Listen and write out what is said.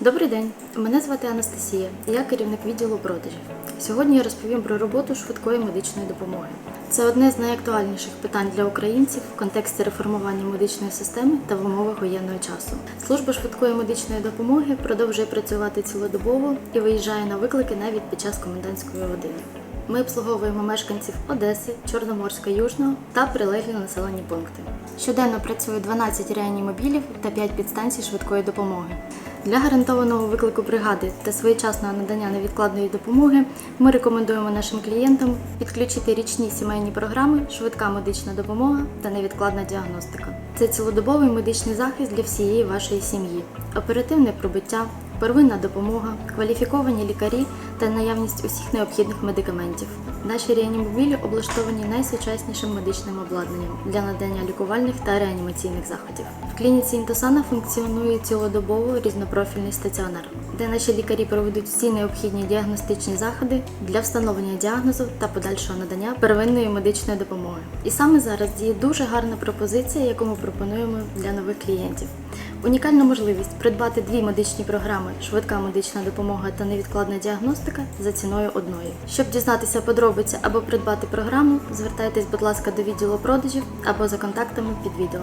Добрий день, мене звати Анастасія, я керівник відділу продажів. Сьогодні я розповім про роботу швидкої медичної допомоги. Це одне з найактуальніших питань для українців в контексті реформування медичної системи та в умовах воєнного часу. Служба швидкої медичної допомоги продовжує працювати цілодобово і виїжджає на виклики навіть під час комендантської години. Ми обслуговуємо мешканців Одеси, Чорноморська, Южного та прилеглі населені пункти. Щоденно працює 12 реанімобілів та 5 підстанцій швидкої допомоги. Для гарантованого виклику бригади та своєчасного надання невідкладної допомоги ми рекомендуємо нашим клієнтам підключити річні сімейні програми Швидка медична допомога та невідкладна діагностика. Це цілодобовий медичний захист для всієї вашої сім'ї, оперативне пробиття, первинна допомога, кваліфіковані лікарі та наявність усіх необхідних медикаментів. Наші реанімобілі облаштовані найсучаснішим медичним обладнанням для надання лікувальних та реанімаційних заходів. В клініці Інтосана функціонує цілодобово різнопрофільний стаціонар, де наші лікарі проведуть всі необхідні діагностичні заходи для встановлення діагнозу та подальшого надання первинної медичної допомоги. І саме зараз діє дуже гарна пропозиція, яку ми пропонуємо для нових клієнтів. Унікальна можливість придбати дві медичні програми швидка медична допомога та невідкладна діагностика за ціною одної. Щоб дізнатися подробиці або придбати програму, звертайтесь, будь ласка, до відділу продажів або за контактами під відео.